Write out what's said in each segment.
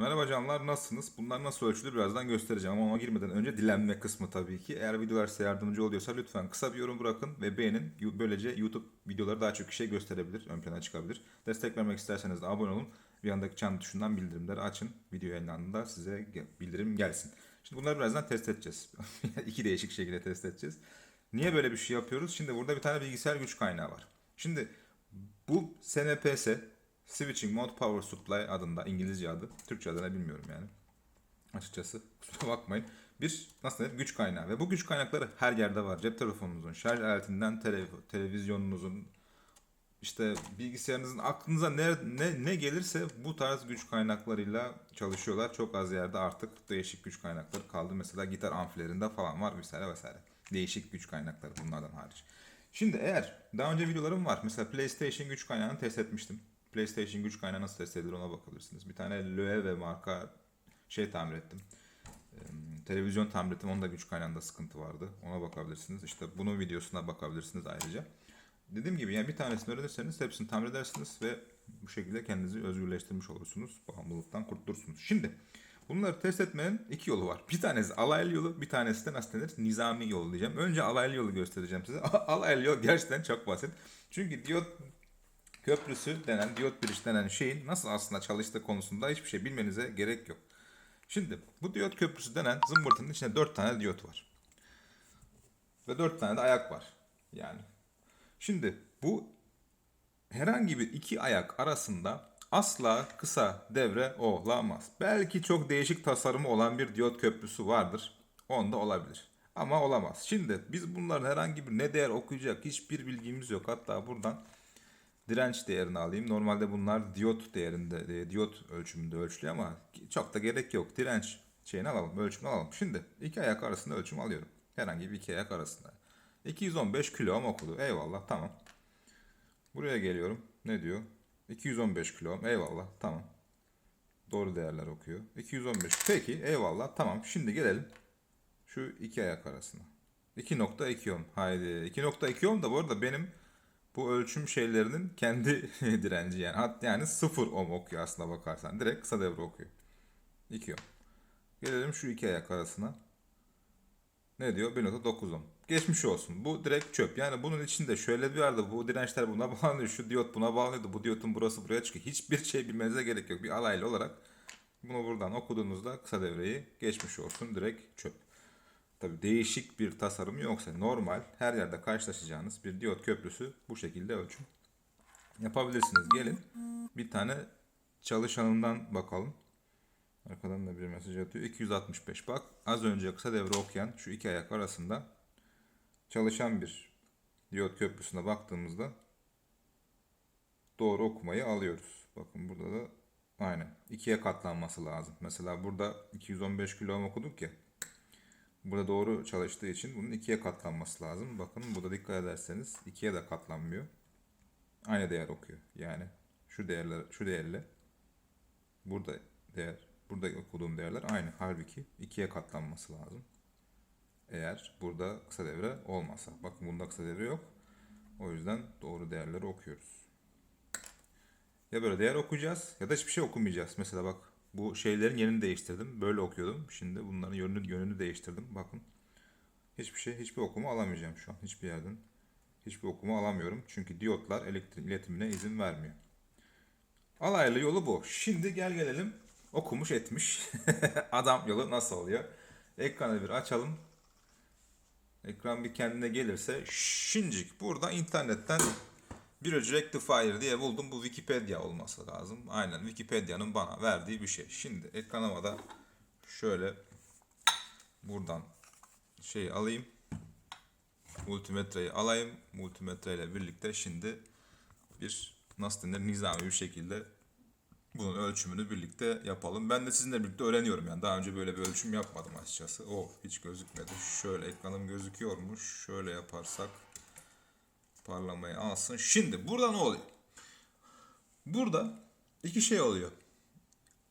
Merhaba canlar nasılsınız? Bunlar nasıl ölçülür birazdan göstereceğim ama ona girmeden önce dilenme kısmı tabii ki. Eğer videolar size yardımcı oluyorsa lütfen kısa bir yorum bırakın ve beğenin. Böylece YouTube videoları daha çok kişiye gösterebilir, ön plana çıkabilir. Destek vermek isterseniz de abone olun. Bir yandaki çan tuşundan bildirimleri açın. Video yayınlandığında size bildirim gelsin. Şimdi bunları birazdan test edeceğiz. İki değişik şekilde test edeceğiz. Niye böyle bir şey yapıyoruz? Şimdi burada bir tane bilgisayar güç kaynağı var. Şimdi bu SNPS Switching Mode Power Supply adında İngilizce adı. Türkçe adını bilmiyorum yani. Açıkçası kusura bakmayın. Bir nasıl denir güç kaynağı ve bu güç kaynakları her yerde var. Cep telefonunuzun, şarj aletinden tele- televizyonunuzun, işte bilgisayarınızın aklınıza ne, ne, ne gelirse bu tarz güç kaynaklarıyla çalışıyorlar. Çok az yerde artık değişik güç kaynakları kaldı. Mesela gitar amfilerinde falan var vesaire vesaire. Değişik güç kaynakları bunlardan hariç. Şimdi eğer daha önce videolarım var. Mesela PlayStation güç kaynağını test etmiştim. PlayStation güç kaynağı nasıl test edilir ona bakabilirsiniz. Bir tane Loewe marka şey tamir ettim. Televizyon tamir ettim. Onda güç kaynağında sıkıntı vardı. Ona bakabilirsiniz. İşte bunun videosuna bakabilirsiniz ayrıca. Dediğim gibi yani bir tanesini öğrenirseniz hepsini tamir edersiniz ve bu şekilde kendinizi özgürleştirmiş olursunuz. Bağımlılıktan kurtulursunuz. Şimdi bunları test etmenin iki yolu var. Bir tanesi alaylı yolu, bir tanesi de nasıl denir? Nizami yolu diyeceğim. Önce alaylı yolu göstereceğim size. alaylı yol gerçekten çok basit. Çünkü diyot köprüsü denen, diyot bridge denen şeyin nasıl aslında çalıştığı konusunda hiçbir şey bilmenize gerek yok. Şimdi bu diyot köprüsü denen zımbırtının içinde 4 tane diyot var. Ve 4 tane de ayak var. Yani Şimdi bu herhangi bir iki ayak arasında asla kısa devre olamaz. Belki çok değişik tasarımı olan bir diyot köprüsü vardır. Onda olabilir. Ama olamaz. Şimdi biz bunların herhangi bir ne değer okuyacak hiçbir bilgimiz yok. Hatta buradan direnç değerini alayım. Normalde bunlar diyot değerinde, e, diyot ölçümünde ölçülüyor ama çok da gerek yok. Direnç şeyini alalım, ölçümünü alalım. Şimdi iki ayak arasında ölçüm alıyorum. Herhangi bir iki ayak arasında. 215 kilo ohm okudu. Eyvallah tamam. Buraya geliyorum. Ne diyor? 215 kilo ohm. Eyvallah tamam. Doğru değerler okuyor. 215. Peki eyvallah tamam. Şimdi gelelim şu iki ayak arasına. 2.2 ohm. Haydi. 2.2 ohm da bu arada benim bu ölçüm şeylerinin kendi direnci yani. Hat yani 0 ohm okuyor aslına bakarsan. Direkt kısa devre okuyor. 2 ohm. Gelelim şu iki ayak arasına. Ne diyor? 1.9 ohm. Geçmiş olsun. Bu direkt çöp. Yani bunun içinde şöyle bir vardı. Bu dirençler buna bağlanıyor. Şu diyot buna bağlanıyordu. Bu diyotun burası buraya çıkıyor. Hiçbir şey bilmenize gerek yok. Bir alaylı olarak bunu buradan okuduğunuzda kısa devreyi geçmiş olsun. Direkt çöp. Tabi değişik bir tasarımı yoksa normal her yerde karşılaşacağınız bir diyot köprüsü bu şekilde ölçüm yapabilirsiniz. Gelin bir tane çalışanından bakalım. Arkadan da bir mesaj atıyor. 265 bak az önce kısa devre okuyan şu iki ayak arasında çalışan bir diyot köprüsüne baktığımızda doğru okumayı alıyoruz. Bakın burada da aynen ikiye katlanması lazım. Mesela burada 215 kilo okuduk ya. Burada doğru çalıştığı için bunun ikiye katlanması lazım. Bakın burada dikkat ederseniz ikiye de katlanmıyor. Aynı değer okuyor. Yani şu değerler şu değerle burada değer burada okuduğum değerler aynı. Halbuki ikiye katlanması lazım. Eğer burada kısa devre olmasa. Bakın bunda kısa devre yok. O yüzden doğru değerleri okuyoruz. Ya böyle değer okuyacağız ya da hiçbir şey okumayacağız. Mesela bak bu şeylerin yerini değiştirdim. Böyle okuyordum. Şimdi bunların yönünü, yönünü değiştirdim. Bakın. Hiçbir şey, hiçbir okuma alamayacağım şu an. Hiçbir yerden. Hiçbir okuma alamıyorum. Çünkü diyotlar elektrik iletimine izin vermiyor. Alaylı yolu bu. Şimdi gel gelelim okumuş etmiş. Adam yolu nasıl oluyor? Ekranı bir açalım. Ekran bir kendine gelirse şincik burada internetten bir Rectifier diye buldum. Bu Wikipedia olması lazım. Aynen Wikipedia'nın bana verdiği bir şey. Şimdi ekranıma da şöyle buradan şey alayım. Multimetreyi alayım. Multimetre ile birlikte şimdi bir nasıl denir nizami bir şekilde bunun ölçümünü birlikte yapalım. Ben de sizinle birlikte öğreniyorum yani. Daha önce böyle bir ölçüm yapmadım açıkçası. Oh hiç gözükmedi. Şöyle ekranım gözüküyormuş. Şöyle yaparsak parlamayı alsın. Şimdi burada ne oluyor? Burada iki şey oluyor.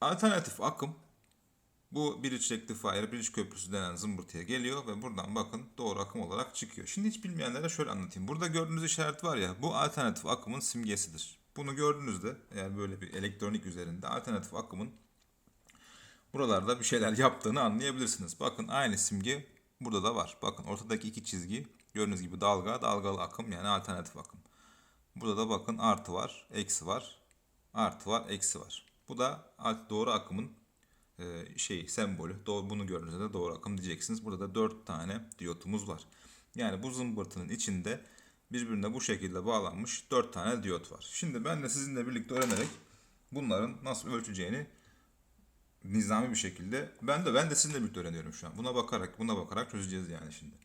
Alternatif akım bu bridge rectifier, bridge köprüsü denen zımbırtıya geliyor ve buradan bakın doğru akım olarak çıkıyor. Şimdi hiç bilmeyenlere şöyle anlatayım. Burada gördüğünüz işaret var ya bu alternatif akımın simgesidir. Bunu gördüğünüzde eğer böyle bir elektronik üzerinde alternatif akımın buralarda bir şeyler yaptığını anlayabilirsiniz. Bakın aynı simge burada da var. Bakın ortadaki iki çizgi gördüğünüz gibi dalga, dalgalı akım yani alternatif akım. Burada da bakın artı var, eksi var, artı var, eksi var. Bu da doğru akımın e, şey sembolü. Doğru, bunu gördüğünüzde de doğru akım diyeceksiniz. Burada da 4 tane diyotumuz var. Yani bu zımbırtının içinde birbirine bu şekilde bağlanmış 4 tane diyot var. Şimdi ben de sizinle birlikte öğrenerek bunların nasıl ölçeceğini nizami bir şekilde ben de ben de sizinle birlikte öğreniyorum şu an. Buna bakarak buna bakarak çözeceğiz yani şimdi.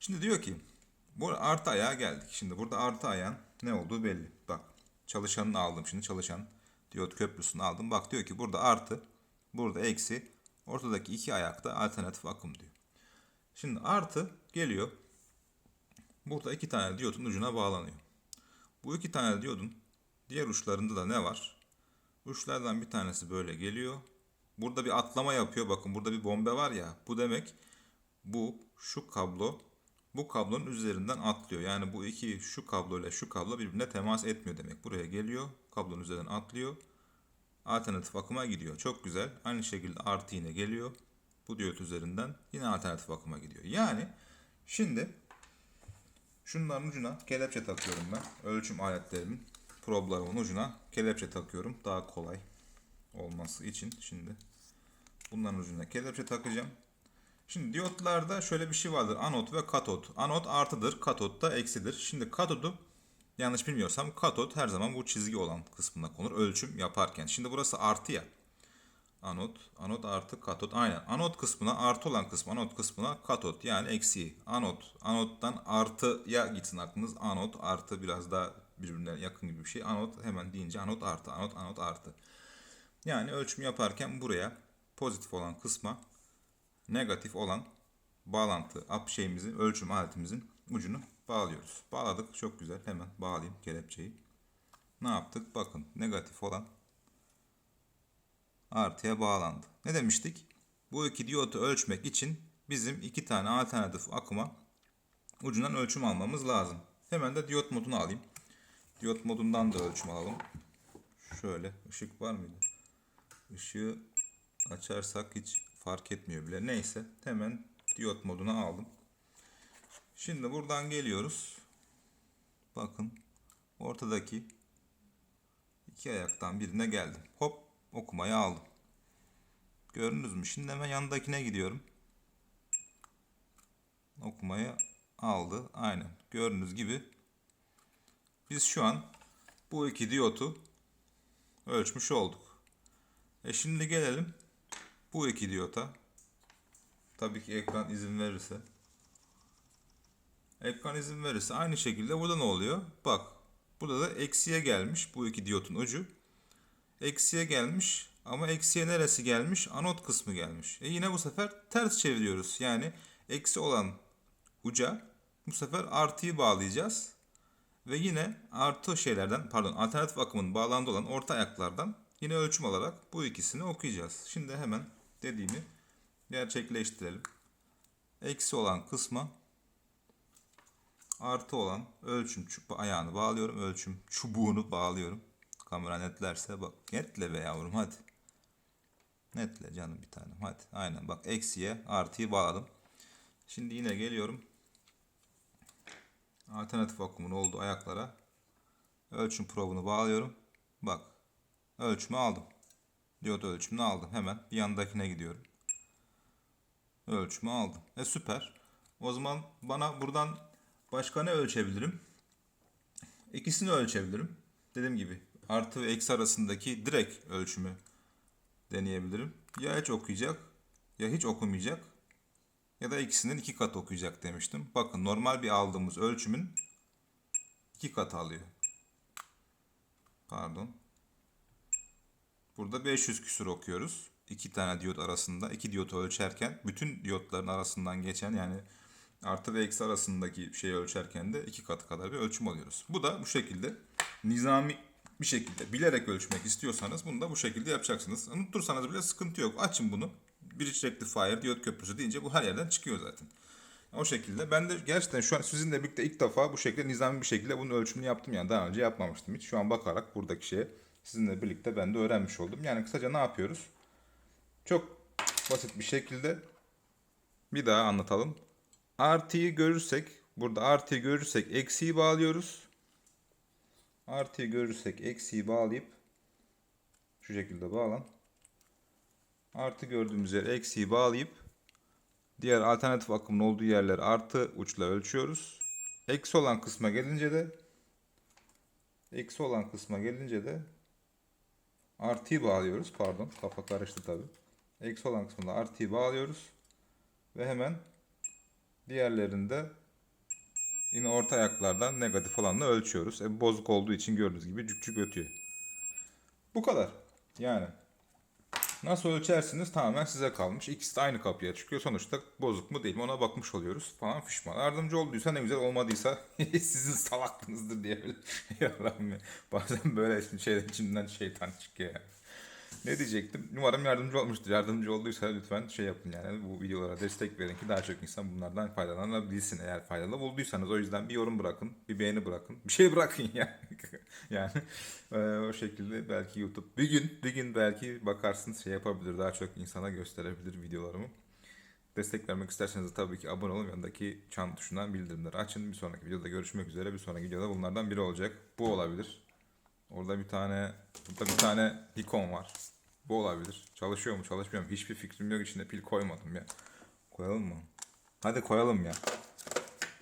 Şimdi diyor ki bu artı ayağa geldik. Şimdi burada artı ayağın ne olduğu belli. Bak çalışanını aldım şimdi çalışan diyot köprüsünü aldım. Bak diyor ki burada artı burada eksi ortadaki iki ayakta alternatif akım diyor. Şimdi artı geliyor. Burada iki tane diyotun ucuna bağlanıyor. Bu iki tane diyodun diğer uçlarında da ne var? Uçlardan bir tanesi böyle geliyor. Burada bir atlama yapıyor. Bakın burada bir bombe var ya. Bu demek bu şu kablo bu kablonun üzerinden atlıyor. Yani bu iki şu kablo ile şu kablo birbirine temas etmiyor demek. Buraya geliyor. Kablonun üzerinden atlıyor. Alternatif akıma gidiyor. Çok güzel. Aynı şekilde artı yine geliyor. Bu diyot üzerinden yine alternatif akıma gidiyor. Yani şimdi şunların ucuna kelepçe takıyorum ben. Ölçüm aletlerimin problarımın ucuna kelepçe takıyorum. Daha kolay olması için şimdi bunların ucuna kelepçe takacağım. Şimdi diyotlarda şöyle bir şey vardır. Anot ve katot. Anot artıdır, katot da eksidir. Şimdi katodu yanlış bilmiyorsam katot her zaman bu çizgi olan kısmına konur ölçüm yaparken. Şimdi burası artı ya. Anot, anot artı katot. Aynen. Anot kısmına artı olan kısmı anot kısmına katot yani eksi. Anot, anottan artıya gitsin aklınız. Anot artı biraz daha birbirine yakın gibi bir şey. Anot hemen deyince anot artı, anot anot artı. Yani ölçüm yaparken buraya pozitif olan kısma negatif olan bağlantı ap şeyimizin ölçüm aletimizin ucunu bağlıyoruz. Bağladık çok güzel hemen bağlayayım kelepçeyi. Ne yaptık? Bakın negatif olan artıya bağlandı. Ne demiştik? Bu iki diyotu ölçmek için bizim iki tane alternatif akıma ucundan ölçüm almamız lazım. Hemen de diyot modunu alayım. Diyot modundan da ölçüm alalım. Şöyle ışık var mıydı? Işığı açarsak hiç fark etmiyor bile. Neyse hemen diyot moduna aldım. Şimdi buradan geliyoruz. Bakın ortadaki iki ayaktan birine geldim. Hop okumayı aldım. Gördünüz mü? Şimdi hemen yanındakine gidiyorum. Okumayı aldı. Aynen. Gördüğünüz gibi biz şu an bu iki diyotu ölçmüş olduk. E şimdi gelelim bu iki diyota. Tabii ki ekran izin verirse. Ekran izin verirse aynı şekilde burada ne oluyor? Bak burada da eksiye gelmiş bu iki diyotun ucu. Eksiye gelmiş ama eksiye neresi gelmiş? Anot kısmı gelmiş. E yine bu sefer ters çeviriyoruz. Yani eksi olan uca bu sefer artıyı bağlayacağız. Ve yine artı şeylerden pardon alternatif akımın bağlandığı olan orta ayaklardan yine ölçüm alarak bu ikisini okuyacağız. Şimdi hemen dediğimi gerçekleştirelim. Eksi olan kısma artı olan ölçüm çubuğu ayağını bağlıyorum. Ölçüm çubuğunu bağlıyorum. Kamera netlerse bak netle be yavrum hadi. Netle canım bir tanem hadi. Aynen bak eksiye artıyı bağladım. Şimdi yine geliyorum. Alternatif akımın olduğu ayaklara ölçüm probunu bağlıyorum. Bak ölçümü aldım. Diyot ölçümünü aldım. Hemen bir yandakine gidiyorum. Ölçümü aldım. E süper. O zaman bana buradan başka ne ölçebilirim? İkisini ölçebilirim. Dediğim gibi artı ve eksi arasındaki direkt ölçümü deneyebilirim. Ya hiç okuyacak ya hiç okumayacak ya da ikisinin iki katı okuyacak demiştim. Bakın normal bir aldığımız ölçümün iki katı alıyor. Pardon. Burada 500 küsur okuyoruz. İki tane diyot arasında. iki diyotu ölçerken bütün diyotların arasından geçen yani artı ve eksi arasındaki şeyi ölçerken de iki katı kadar bir ölçüm alıyoruz. Bu da bu şekilde nizami bir şekilde bilerek ölçmek istiyorsanız bunu da bu şekilde yapacaksınız. Unutursanız bile sıkıntı yok. Açın bunu. Bridge Rectifier, diyot köprüsü deyince bu her yerden çıkıyor zaten. O şekilde. Ben de gerçekten şu an sizinle birlikte ilk defa bu şekilde nizami bir şekilde bunun ölçümünü yaptım yani. Daha önce yapmamıştım hiç. Şu an bakarak buradaki şeye sizinle birlikte ben de öğrenmiş oldum. Yani kısaca ne yapıyoruz? Çok basit bir şekilde bir daha anlatalım. Artıyı görürsek burada artıyı görürsek eksiği bağlıyoruz. Artıyı görürsek eksiği bağlayıp şu şekilde bağlan. Artı gördüğümüz yere eksiği bağlayıp diğer alternatif akımın olduğu yerler artı uçla ölçüyoruz. Eksi olan kısma gelince de eksi olan kısma gelince de artıyı bağlıyoruz. Pardon kafa karıştı tabi. Eksi olan kısmında artıyı bağlıyoruz. Ve hemen diğerlerinde yine orta ayaklardan negatif olanla ölçüyoruz. E, bozuk olduğu için gördüğünüz gibi cük cük ötüyor. Bu kadar. Yani nasıl ölçersiniz tamamen size kalmış. İkisi de aynı kapıya çıkıyor. Sonuçta bozuk mu değil mi ona bakmış oluyoruz falan fişman. Yardımcı olduysa ne güzel olmadıysa sizin salaklığınızdır diye böyle. Ya ya. Bazen böyle şeyler içimden şeytan çıkıyor yani. Ne diyecektim? Umarım yardımcı olmuştur. Yardımcı olduysa lütfen şey yapın yani bu videolara destek verin ki daha çok insan bunlardan faydalanabilsin eğer faydalı bulduysanız. O yüzden bir yorum bırakın, bir beğeni bırakın, bir şey bırakın yani. yani e, o şekilde belki YouTube bir gün bir gün belki bakarsınız şey yapabilir daha çok insana gösterebilir videolarımı. Destek vermek isterseniz de tabii ki abone olun yanındaki çan tuşundan bildirimleri açın. Bir sonraki videoda görüşmek üzere. Bir sonraki videoda bunlardan biri olacak. Bu olabilir. Orada bir tane burada bir tane ikon var. Bu olabilir. Çalışıyor mu çalışmıyor mu? Hiçbir fikrim yok içinde pil koymadım ya. Koyalım mı? Hadi koyalım ya.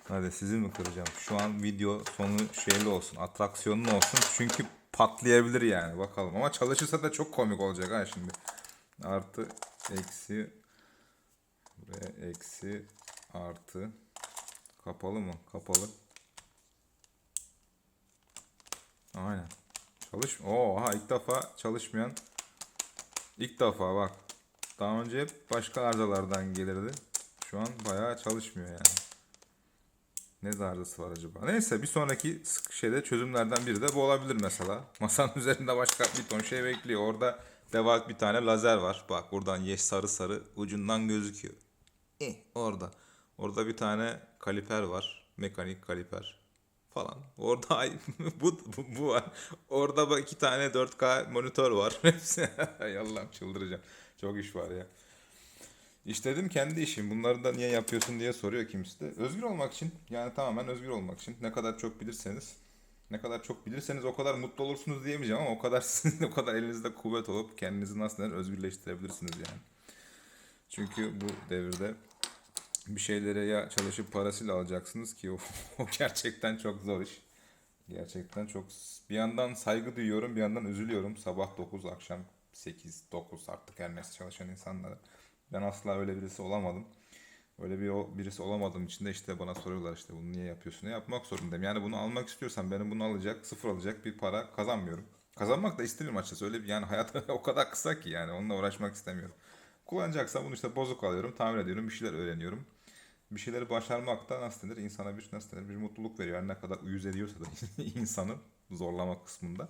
Hadi sizin mi kıracağım? Şu an video sonu şeyli olsun. Atraksiyonlu olsun. Çünkü patlayabilir yani. Bakalım. Ama çalışırsa da çok komik olacak ha şimdi. Artı eksi ve eksi artı kapalı mı? Kapalı. Aynen. Çalış. Oha ilk defa çalışmayan. İlk defa bak. Daha önce hep başka arızalardan gelirdi. Şu an bayağı çalışmıyor yani. Ne arızası var acaba? Neyse bir sonraki şeyde çözümlerden biri de bu olabilir mesela. Masanın üzerinde başka bir ton şey bekliyor. Orada devalt bir tane lazer var. Bak buradan yeş sarı sarı ucundan gözüküyor. Eh, orada. Orada bir tane kaliper var. Mekanik kaliper falan. Orada bu, bu, bu var. Orada iki tane 4K monitör var. Hepsi. Allah'ım çıldıracağım. Çok iş var ya. İşledim kendi işim. Bunları da niye yapıyorsun diye soruyor kimisi de. Özgür olmak için. Yani tamamen özgür olmak için. Ne kadar çok bilirseniz ne kadar çok bilirseniz o kadar mutlu olursunuz diyemeyeceğim ama o kadar sizin o kadar elinizde kuvvet olup kendinizi nasıl özgürleştirebilirsiniz yani. Çünkü bu devirde bir şeylere ya çalışıp parasıyla alacaksınız ki o, o gerçekten çok zor iş. Gerçekten çok bir yandan saygı duyuyorum bir yandan üzülüyorum. Sabah 9 akşam 8 9 artık her neyse çalışan insanlara. Ben asla öyle birisi olamadım. Öyle bir birisi olamadığım için de işte bana soruyorlar işte bunu niye yapıyorsun? Yapmak zorundayım. Yani bunu almak istiyorsam benim bunu alacak, sıfır alacak bir para kazanmıyorum. Kazanmak da istemiyorum açıkçası. Öyle bir yani hayat o kadar kısa ki yani onunla uğraşmak istemiyorum. Kullanacaksam bunu işte bozuk alıyorum, tamir ediyorum, bir şeyler öğreniyorum. Bir şeyleri başarmak da nasıl denir? insana bir nasıl denir? Bir mutluluk veriyor. Yani ne kadar uyuz ediyorsa da insanı zorlama kısmında.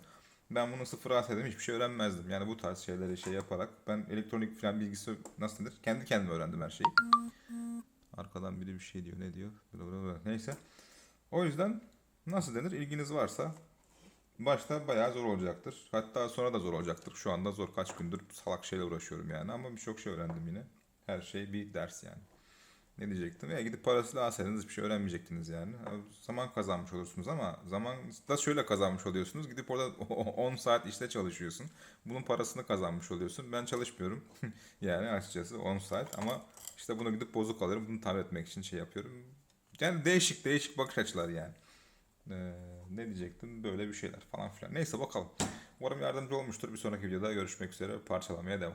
Ben bunu sıfıra atsaydım hiçbir şey öğrenmezdim. Yani bu tarz şeyleri şey yaparak ben elektronik falan bilgisi nasıl denir? Kendi kendime öğrendim her şeyi. Arkadan biri bir şey diyor. Ne diyor? Neyse. O yüzden nasıl denir? İlginiz varsa başta bayağı zor olacaktır. Hatta sonra da zor olacaktır. Şu anda zor. Kaç gündür salak şeyle uğraşıyorum yani. Ama birçok şey öğrendim yine. Her şey bir ders yani. Ne diyecektim? Ya gidip parasıyla alsaydınız bir şey öğrenmeyecektiniz yani. Zaman kazanmış olursunuz ama zaman da şöyle kazanmış oluyorsunuz. Gidip orada 10 saat işte çalışıyorsun. Bunun parasını kazanmış oluyorsun. Ben çalışmıyorum. yani açıkçası 10 saat ama işte bunu gidip bozuk alıyorum. Bunu tamir etmek için şey yapıyorum. Yani değişik değişik bakış açıları yani. Ee, ne diyecektim? Böyle bir şeyler falan filan. Neyse bakalım. Umarım yardımcı olmuştur. Bir sonraki videoda görüşmek üzere. Parçalamaya devam.